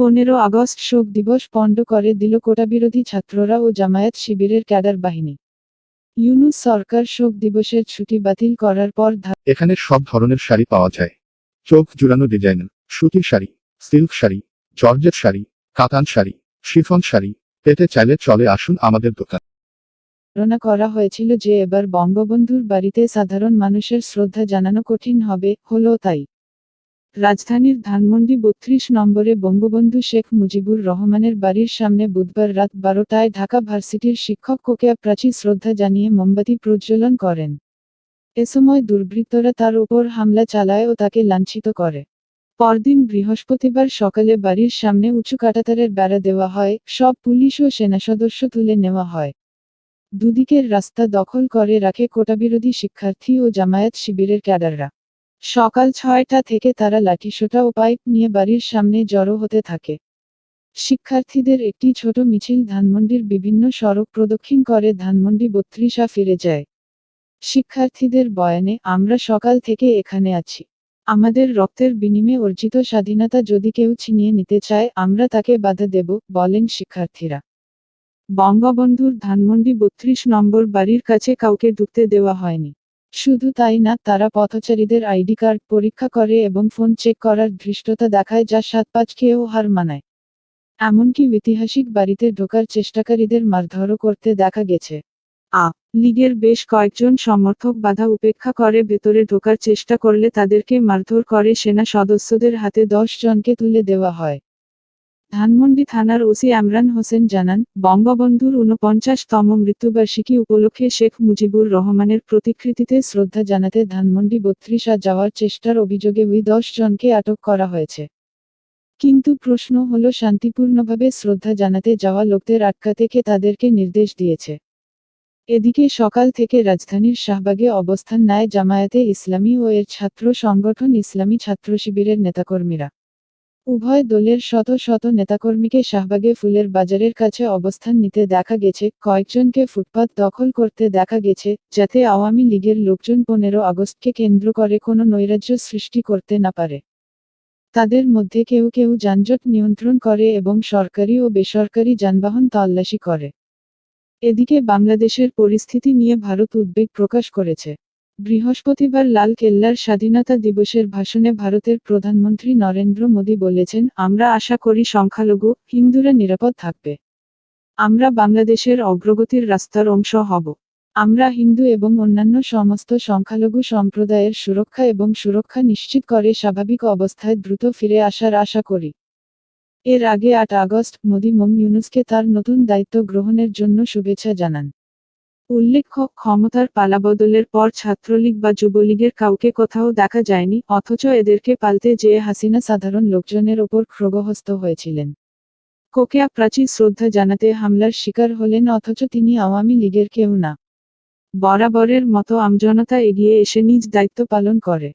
পনেরো আগস্ট শোক দিবস পণ্ড করে দিল কোটাবিরোধী ছাত্ররা ও জামায়াত শিবিরের ক্যাডার বাহিনী। ইউনুস সরকার শোক দিবসের ছুটি বাতিল করার পর এখানে সব ধরনের শাড়ি পাওয়া যায়। চোখ জুড়ানো ডিজাইন সুতির শাড়ি সিল্ক শাড়ি জর্জেট শাড়ি কাতান শাড়ি শিফন শাড়ি পেতে চাইলে চলে আসুন আমাদের দোকান। ধারণা করা হয়েছিল যে এবার বঙ্গবন্ধুর বাড়িতে সাধারণ মানুষের শ্রদ্ধা জানানো কঠিন হবে হলো তাই। রাজধানীর ধানমন্ডি বত্রিশ নম্বরে বঙ্গবন্ধু শেখ মুজিবুর রহমানের বাড়ির সামনে বুধবার রাত বারোটায় ঢাকা ভার্সিটির শিক্ষক কোকেয়া প্রাচী শ্রদ্ধা জানিয়ে মোমবাতি প্রজ্বলন করেন। এ সময় দুর্বৃত্তরা তার উপর হামলা চালায় ও তাকে লাঞ্ছিত করে। পরদিন বৃহস্পতিবার সকালে বাড়ির সামনে উঁচু কাটাতারের বেড়া দেওয়া হয়, সব পুলিশ ও সেনা সদস্য তুলে নেওয়া হয়। দুদিকের রাস্তা দখল করে রাখে কোটাবিরোধী শিক্ষার্থী ও জামায়াত শিবিরের ক্যাডাররা। সকাল ছয়টা থেকে তারা লাঠিসোঁটা ও পাইপ নিয়ে বাড়ির সামনে জড়ো হতে থাকে। শিক্ষার্থীদের একটি ছোট মিছিল ধানমন্ডির বিভিন্ন সড়ক প্রদক্ষিণ করে ধানমন্ডি বত্রিশা ফিরে যায়। শিক্ষার্থীদের বয়ানে, আমরা সকাল থেকে এখানে আছি। আমাদের রক্তের বিনিময়ে অর্জিত স্বাধীনতা যদি কেউ ছিনিয়ে নিতে চায়, আমরা তাকে বাধা দেব, বলেন শিক্ষার্থীরা। বঙ্গবন্ধুর ধানমন্ডি বত্রিশ নম্বর বাড়ির কাছে কাউকে ঢুকতে দেওয়া হয়নি। শুধু তাই না, তারা পথচারীদের আইডি কার্ড পরীক্ষা করে এবং ফোন চেক করার ধৃষ্টতা দেখায় যা সাত পাঁচ খেয়েও হার মানায়। এমনকি ঐতিহাসিক বাড়িতে ঢোকার চেষ্টাকারীদের মারধরও করতে দেখা গেছে। আ, লীগের বেশ কয়েকজন সমর্থক বাধা উপেক্ষা করে ভেতরে ঢোকার চেষ্টা করলে তাদেরকে মারধর করে সেনা সদস্যদের হাতে দশ জনকে তুলে দেওয়া হয়। ধানমন্ডি থানার ওসি আমরান হোসেন জানান, বঙ্গবন্ধুর ঊনপঞ্চাশতম মৃত্যুবার্ষিকী উপলক্ষে শেখ মুজিবুর রহমানের প্রতিকৃতিতে শ্রদ্ধা জানাতে ধানমন্ডি বত্রিশা যাওয়ার চেষ্টার অভিযোগে ওই দশ জনকে আটক করা হয়েছে। কিন্তু প্রশ্ন হল, শান্তিপূর্ণভাবে শ্রদ্ধা জানাতে যাওয়া লোকদের আটকাতে কে তাদেরকে নির্দেশ দিয়েছে? এদিকে সকাল থেকে রাজধানীর শাহবাগে অবস্থান নেয় জামায়াতে ইসলামী ও এর ছাত্র সংগঠন ইসলামী ছাত্র শিবিরের নেতাকর্মীরা। উভয় দলের শত শত নেতাকর্মীকে শাহবাগে ফুলের বাজারের কাছে অবস্থান নিতে দেখা গেছে, কয়েকজনকে ফুটপাত দখল করতে দেখা গেছে, যাতে আওয়ামী লীগের লোকজন পনেরো আগস্টকে কেন্দ্র করে কোনো নৈরাজ্য সৃষ্টি করতে না পারে। তাদের মধ্যে কেউ কেউ যানজট নিয়ন্ত্রণ করে এবং সরকারি ও বেসরকারি যানবাহন তল্লাশি করে। এদিকে বাংলাদেশের পরিস্থিতি নিয়ে ভারত উদ্বেগ প্রকাশ করেছে। বৃহস্পতিবার লাল কেল্লার স্বাধীনতা দিবসের ভাষণে ভারতের প্রধানমন্ত্রী নরেন্দ্র মোদী বলেছেন, আমরা আশা করি সংখ্যালঘু, হিন্দুরা নিরাপদ থাকবে। আমরা বাংলাদেশের অগ্রগতির রাস্তার অংশ হব। আমরা হিন্দু এবং অন্যান্য সমস্ত সংখ্যালঘু সম্প্রদায়ের সুরক্ষা এবং সুরক্ষা নিশ্চিত করে স্বাভাবিক অবস্থায় দ্রুত ফিরে আসার আশা করি। এর আগে আট আগস্ট, মোদি মোম ইউনুসকে তার নতুন দায়িত্ব গ্রহণের জন্য শুভেচ্ছা জানান। উল্লেখ্য ক্ষমতার পালাবদলের পর ছাত্রলীগ বা যুবলীগের কাউকে কোথাও দেখা যায়নি, অথচ এদেরকে পালতে যেয়ে হাসিনা সাধারণ লোকজনের ওপর ক্ষোভহস্ত হয়েছিলেন। কোকেয়া প্রাচীর শ্রদ্ধা জানাতে হামলার শিকার হলেন, অথচ তিনি আওয়ামী লীগের কেউ না। বরাবরের মতো আমজনতা এগিয়ে এসে নিজ দায়িত্ব পালন করে।